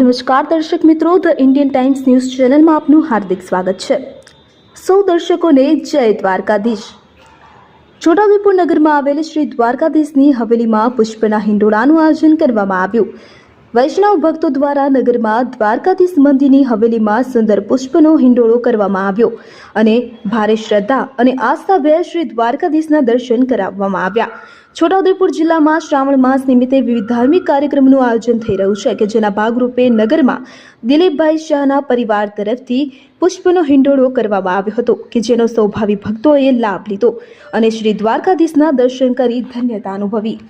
નમસ્કાર દર્શક મિત્રો ધ ઇન્ડિયન ટાઈમ્સ ન્યૂઝ ચેનલમાં આપનું હાર્દિક સ્વાગત છે. સૌ દર્શકોને જય દ્વારકાધીશ. છોટાઉદેપુર નગરમાં આવેલ શ્રી દ્વારકાધીશની હવેલીમાં પુષ્પના હિંડોળાનું આયોજન કરવામાં આવ્યું. વૈષ્ણવ ભક્તો દ્વારા નગરમાં દ્વારકાધીશ મંદિરની હવેલીમાં સુંદર પુષ્પનો હિંડોળો કરવામાં આવ્યો અને ભારે શ્રદ્ધા અને આસ્થાભેર શ્રી દ્વારકાધીશના દર્શન કરાવવામાં આવ્યા. છોટાઉદેપુર જિલ્લામાં શ્રાવણ માસ નિમિત્તે વિવિધ ધાર્મિક કાર્યક્રમનું આયોજન થઈ રહ્યું છે કે જેના ભાગરૂપે નગરમાં દિલીપભાઈ શાહના પરિવાર તરફથી પુષ્પનો હિંડોળો કરવામાં આવ્યો હતો કે જેનો સૌભાવી ભક્તોએ લાભ લીધો અને શ્રી દ્વારકાધીશના દર્શન કરી ધન્યતા અનુભવી.